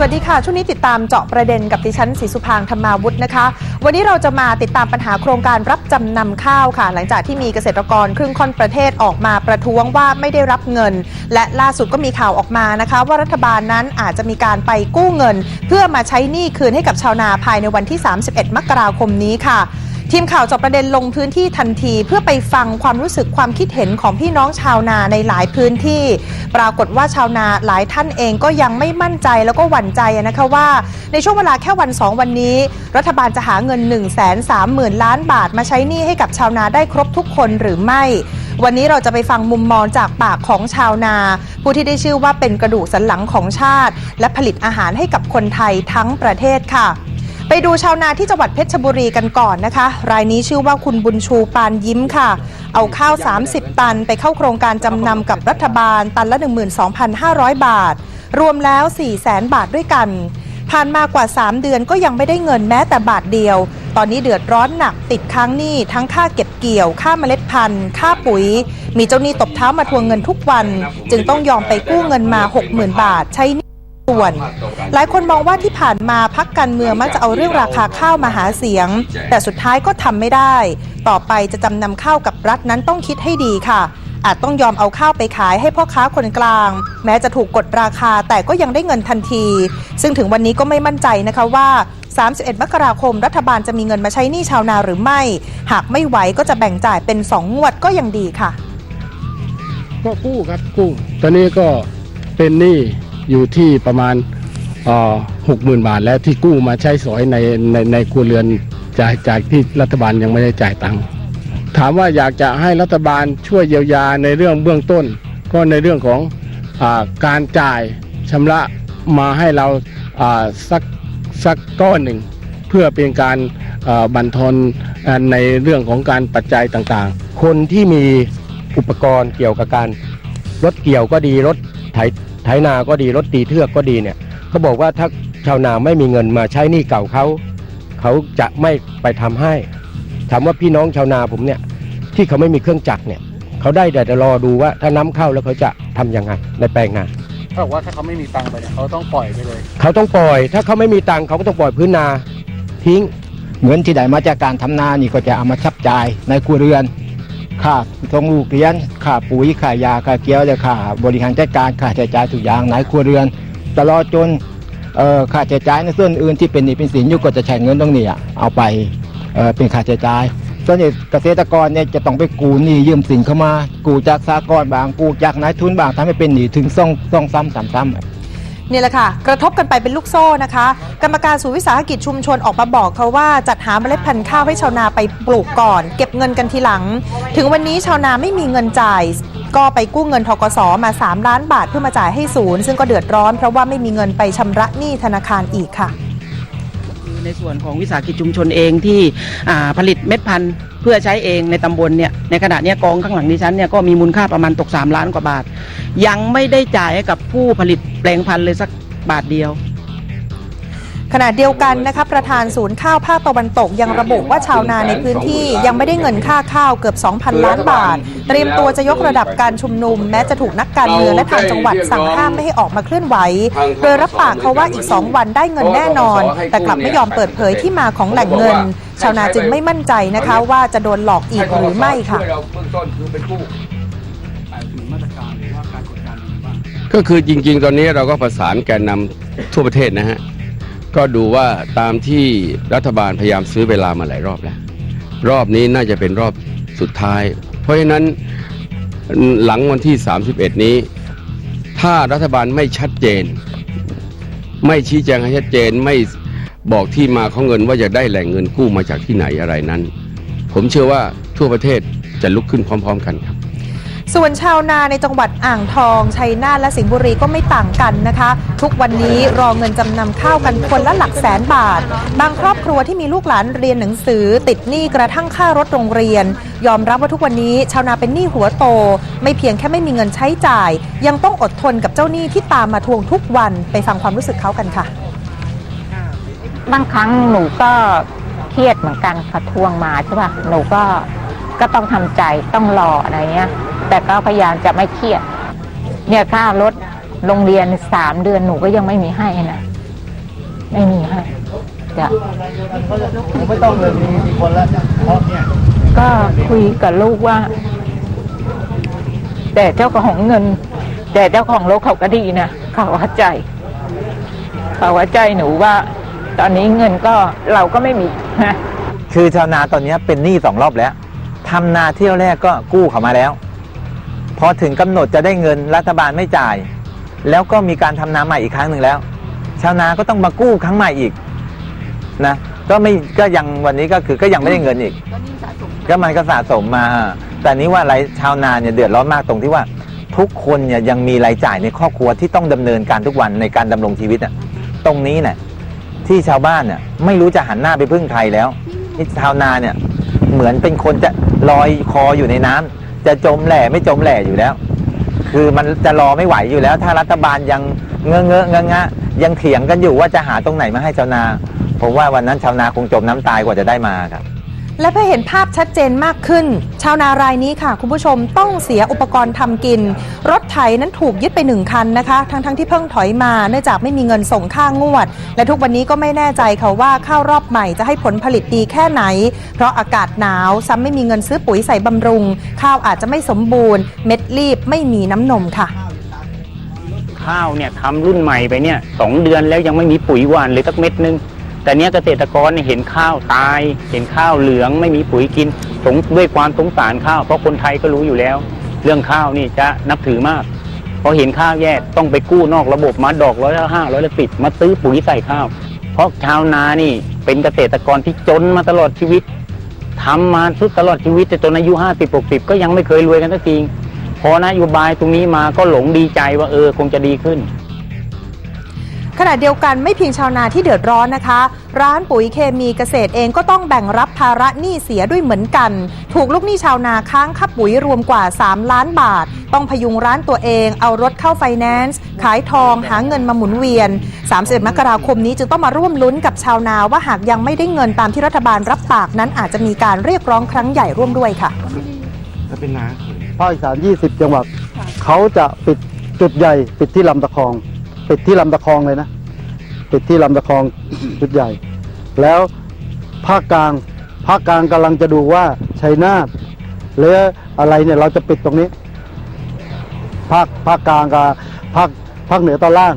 สวัสดีค่ะ ช่วงนี้ติดตามเจาะประเด็นกับดิฉันศรีสุพางธรรมาวุฒินะคะ วันนี้เราจะมาติดตามปัญหาโครงการรับจำนำข้าวค่ะ หลังจากที่มีเกษตรกรครึ่งค่อนประเทศออกมาประท้วงว่าไม่ได้รับเงิน และล่าสุดก็มีข่าวออกมานะคะ ว่ารัฐบาลนั้นอาจจะมีการไปกู้เงิน เพื่อมาใช้หนี้คืนให้กับชาวนาภายในวันที่ 31 มกราคมนี้ค่ะ ทีมข่าวจอบประเด็นลงพื้นที่ทันทีเพื่อไปฟังความรู้สึกความคิดเห็นของพี่น้องชาวนาในหลายพื้นที่ ปรากฏว่าชาวนาหลายท่านเองก็ยังไม่มั่นใจแล้วก็หวั่นใจนะคะว่า ในช่วงเวลาแค่วัน 2 วันนี้ รัฐบาลจะหาเงิน 1 3 0 0 0 0 ล้านบาทมาใช้หนี้ให้กับชาวนาได้ครบทุกคนหรือไม่ วันนี้เราจะไปฟังมุมมองจากปากของชาวนา ผู้ที่ได้ชื่อว่าเป็นกระดูกสันหลังของชาติ และผลิตอาหารให้กับคนไทยทั้งประเทศค่ะ ไปดูชาวนาที่จังหวัดเพชรบุรีกันก่อนนะคะ รายนี้ชื่อว่าคุณบุญชูปานยิ้มค่ะ เอาข้าว 30 ตันไปเข้าโครงการจำนำกับรัฐบาลตันละ 12,500 บาท รวมแล้ว 400,000 บาทด้วยกัน ผ่านมากว่า 3 เดือนก็ยังไม่ได้เงินแม้แต่บาทเดียว ตอนนี้เดือดร้อนหนักติดค้างหนี้ทั้งค่าเก็บเกี่ยว ค่าเมล็ดพันธุ์ ค่าปุ๋ย มีเจ้าหนี้ตบเท้ามาทวงเงินทุกวัน จึงต้องยอมไปกู้เงินมา 60,000 บาทใช้ ส่วน หลายคนมองว่าที่ผ่านมาพักการเมืองมักจะเอาเรื่องราคาข้าวมาหาเสียง แต่สุดท้ายก็ทำไม่ได้ ต่อไปจะจำนำข้าวกับรัฐนั้นต้องคิดให้ดีค่ะ อาจต้องยอมเอาข้าวไปขายให้พ่อค้าคนกลาง แม้จะถูกกดราคาแต่ก็ยังได้เงินทันที ซึ่งถึงวันนี้ก็ไม่มั่นใจนะคะว่า 31 มกราคมรัฐบาลจะมีเงินมาใช้หนี้ชาวนาหรือไม่ หากไม่ไหวก็จะแบ่งจ่ายเป็น 2 งวดก็ยังดีค่ะ ก็กู้ครับกู้ ตอนนี้ก็เป็นหนี้ อยู่ที่ประมาณหกหมื่นบาท แล้วที่กู้มาใช้สอยในในในครัวเรือนจากจากที่รัฐบาลยังไม่ได้จ่ายตังค์ถามว่าอยากจะให้รัฐบาลช่วยเยียวยาในเรื่องเบื้องต้น ก็ในเรื่องของอการจ่ายชำระมาให้เราสักสักก้อนหนึ่ง เพื่อเป็นการบันทอนในเรื่องของการปัจจัยต่างๆ คนที่มีอุปกรณ์เกี่ยวกับการรถเกี่ยวก็ดีรถไถ ไถนาก็ดีรถตีเทือกก็ดีเนี่ยเขาบอกว่าถ้าชาวนาไม่มีเงินมาใช้หนี้เก่าเขาเขาจะไม่ไปทำให้ถามว่าพี่น้องชาวนาผมเนี่ยที่เขาไม่มีเครื่องจักรเนี่ยเขาได้แต่จะรอดูว่าถ้าน้ำเข้าแล้วเขาจะทำยังไงในแปลงนาเขาบอกว่าถ้าเขาไม่มีตังค์ไปเนี่ยเขาต้องปล่อยไปเลย เขาต้องปล่อย ถ้าเขาไม่มีตังค์เขาก็ต้องปล่อยพื้นนาทิ้งเงินที่ได้มาจากการทำนานี่ก็จะเอามาชับจ่ายในครัวเรือน ค่าส่งลูกเรียนค่าปุ๋ยค่ายาค่าเกี้ยวและค่าบริหารจัดการค่าใช้จ่ายทุกอย่างในครัวเรือน ตลอดจนเอ่อค่าใช้จ่ายในส่วนอื่นที่เป็นหนี้เป็นสินอยู่ก็จะใช้เงินตรงนี้อะเอาไปเอ่อเป็นค่าใช้จ่ายส่วนเกษตรกรเนี่ยจะต้องไปกู้หนี้ยืมสินเข้ามากู้จากสากลบางกู้จากนายทุนบางทำให้เป็นหนี้ถึงซ่องซ่องซ้ำสามซ้ำ นี่แหละค่ะ กระทบกันไปเป็นลูกโซ่นะคะ กรรมการศูนย์วิสาหกิจชุมชนออกมาบอกเขาว่าจัดหาเมล็ดพันธุ์ข้าวให้ชาวนาไปปลูกก่อน เก็บเงินกันทีหลัง ถึงวันนี้ชาวนาไม่มีเงินจ่าย ก็ไปกู้เงินทกสมา 3 ล้านบาทเพื่อมาจ่ายให้ศูนย์ซึ่งก็เดือดร้อนเพราะว่าไม่มีเงินไปชำระหนี้ธนาคารอีกค่ะ คือในส่วนของวิสาหกิจชุมชนเองที่ผลิตเม็ดพันธุ์เพื่อใช้เองในตำบลเนี่ยในขณะนี้กองข้างหลังดิฉันเนี่ยก็มีมูลค่าประมาณตก 3 ล้านกว่าบาท ยังไม่ได้จ่ายให้กับผู้ผลิตแปลงพันธุ์เลยสักบาทเดียว ขณะเดียวกันนะคะประธานศูนย์ข้าวภาคตะวันตกยังระบุว่าชาวนาในพื้นที่ยังไม่ได้เงินค่าข้าวเกือบ 2,000 ล้านบาท เตรียมตัวจะยกระดับการชุมนุม แม้จะถูกนักการเมืองและทางจังหวัดสั่งห้ามไม่ให้ออกมาเคลื่อนไหว โดยรับปากเขาว่าอีก 2 วันได้เงินแน่นอน แต่กลับไม่ยอมเปิดเผยที่มาของแหล่งเงิน ชาวนาจึงไม่มั่นใจนะคะ ว่าจะโดนหลอกอีกหรือไม่ค่ะก็คือจริง ๆ ตอนนี้เราก็ประสานแกนนำทั่วประเทศนะฮะ ก็ดูว่าตามที่รัฐบาลพยายามซื้อเวลามาหลายรอบแล้ว รอบนี้น่าจะเป็นรอบสุดท้าย เพราะฉะนั้นหลังวันที่ 31 นี้ ถ้ารัฐบาลไม่ชัดเจน ไม่ชี้แจงให้ชัดเจนไม่บอกที่มาของเงินว่าจะได้แหล่งเงินกู้มาจากที่ไหนอะไรนั้น ผมเชื่อว่าทั่วประเทศจะลุกขึ้นพร้อม ๆ กันครับ ส่วนชาวนาในจังหวัดอ่างทอง ชัยนาทและสิงห์บุรีก็ไม่ต่างกันนะคะ ทุกวันนี้รอเงินจำนำข้าวกันคนละหลักแสนบาท บางครอบครัวที่มีลูกหลานเรียนหนังสือ ติดหนี้กระทั่งค่ารถโรงเรียน ยอมรับว่าทุกวันนี้ ชาวนาเป็นหนี้หัวโต ไม่เพียงแค่ไม่มีเงินใช้จ่าย ยังต้องอดทนกับเจ้าหนี้ที่ตามมาทวงทุกวันไปฟังความรู้สึกเขากันค่ะ บางครั้งหนูก็เครียดเหมือนกันเขาทวงมาใช่ป่ะหนูก็ ก็ต้องทำใจต้องรออะไรเงี้ย แต่ก็พยายามจะไม่เครียด เนี่ยค่ารถโรงเรียนสามเดือนหนูก็ยังไม่มีให้นะไม่มีให้จ้ะไม่ต้องเลยมีมีคนแล้วเพราะเนี่ยก็คุยกับลูกว่า แต่เจ้าของเงิน แต่เจ้าของรถเขาก็ดีนะเขาว่าใจเขาว่าใจหนูว่า ตอนนี้เงินก็เราก็ไม่มีนะคือชาวนาตอนนี้เป็นหนี้สองรอบแล้ว ทำนาเที่ยวแรกก็กู้เขามาแล้วพอถึงกำหนดจะได้เงินรัฐบาลไม่จ่าย แล้วก็มีการทำนาใหม่อีกครั้งหนึ่งแล้ว ชาวนาก็ต้องมากู้ครั้งใหม่อีกนะก็ไม่ก็ยังวันนี้ก็คือก็ยังไม่ได้เงินอีก ก็มันก็สะสมมา แต่นี้ว่าไรชาวนาเนี่ยเดือดร้อนมากตรงที่ว่าทุกคนเนี่ยยังมีรายจ่ายในครอบครัวที่ต้องดำเนินการทุกวันในการดำรงชีวิตอะตรงนี้เนี่ยที่ชาวบ้านเนี่ยไม่รู้จะหันหน้าไปพึ่งใครแล้วนี่ชาวนาเนี่ย เหมือนเป็นคนจะลอยคออยู่ในน้ำจะจมแหล่ไม่จมแหล่อยู่แล้ว คือมันจะรอไม่ไหวอยู่แล้ว ถ้ารัฐบาลยังเงอะเงอะเงอะงะยังเถียงกันอยู่ว่าจะหาตรงไหนมาให้ชาวนา ผมว่าวันนั้นชาวนาคงจมน้ำตายกว่าจะได้มาครับ และเพื่อเห็นภาพชัดเจนมากขึ้น ชาวนารายนี้ค่ะ คุณผู้ชมต้องเสียอุปกรณ์ทำกิน รถไถนั้นถูกยึดไปหนึ่งคันนะคะ ทั้งๆทที่เพิ่งถอยมาเนื่องจากไม่มีเงินส่งค่างวด และทุกวันนี้ก็ไม่แน่ใจค่ะว่าข้าวรอบใหม่จะให้ผลผลิตดีแค่ไหน เพราะอากาศหนาวซ้ำไม่มีเงินซื้อปุ๋ยใส่บำรุง ข้าวอาจจะไม่สมบูรณ์ เม็ดรีบไม่มีน้ำนมค่ะข้าวเนี่ยทำรุ่นใหม่ไปเนี่ยสองเดือนแล้วยังไม่มีปุ๋ยหวานเลยสักเม็ดนึง แต่เนี้ยเกษตรกรเห็นข้าวตาย เห็นข้าวเหลืองไม่มีปุ๋ยกินสงด้วยความสงสารข้าวเพราะคนไทยก็รู้อยู่แล้ว เรื่องข้าวนี่จะนับถือมากพอเห็นข้าวแย่ต้องไปกู้นอกระบบมาดอกร้อยละห้าร้อยละสิบมาซื้อปุ๋ยใส่ข้าว เพราะชาวนานี่เป็นเกษตรกรที่จนมาตลอดชีวิตทำมาทุกตลอดชีวิตแต่จนอายุห้าสิบหกสิบก็ยังไม่เคยรวยกันสักทีพอนโยบายตรงนี้มาก็หลงดีใจว่าเออคงจะดีขึ้น ขณะเดียวกันไม่เพียงชาวนาที่เดือดร้อนนะคะ ร้านปุ๋ยเคมีเกษตรเองก็ต้องแบ่งรับภาระหนี้เสียด้วยเหมือนกัน ถูกลูกหนี้ชาวนาค้างค่าปุ๋ยรวมกว่า 3 ล้านบาท ต้องพยุงร้านตัวเอง เอารถเข้าไฟแนนซ์ ขายทองหาเงินมาหมุนเวียน 31 มกราคมนี้จึงต้องมาร่วมลุ้นกับชาวนาว่าหากยังไม่ได้เงินตามที่รัฐบาลรับปากนั้นอาจจะมีการเรียกร้องครั้งใหญ่ร่วมด้วยค่ะภาคอีสาน 20 จังหวัด เขาจะปิดจุดใหญ่ปิดที่ลำตะคอง ปิดที่ลำตะคองเลยนะปิดที่ลำตะคองจุดใหญ่ แล้วภาคกลางภาคกลางกำลังจะดูว่าชัยนาทหรืออะไรเนี่ยเราจะปิดตรงนี้ ภาคภาคกลางกับภาคภาคเหนือตอนล่าง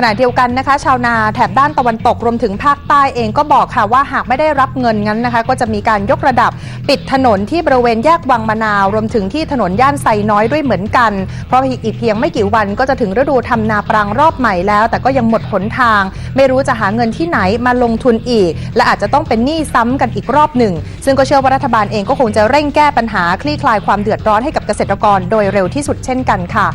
ขณะเดียวกันนะคะ ชาวนาแถบด้านตะวันตกรวมถึงภาคใต้เองก็บอกค่ะว่าหากไม่ได้รับเงินงั้นนะคะ ก็จะมีการยกระดับปิดถนนที่บริเวณแยกวังมะนาว รวมถึงที่ถนนย่านไซน้อยด้วยเหมือนกัน เพราะอีกเพียงไม่กี่วันก็จะถึงฤดูทำนาปรังรอบใหม่แล้ว แต่ก็ยังหมดหนทาง ไม่รู้จะหาเงินที่ไหนมาลงทุนอีก และอาจจะต้องเป็นหนี้ซ้ำกันอีกรอบหนึ่ง ซึ่งก็เชื่อว่ารัฐบาลเองก็คงจะเร่งแก้ปัญหาคลี่คลายความเดือดร้อนให้กับเกษตรกรโดยเร็วที่สุดเช่นกันค่ะ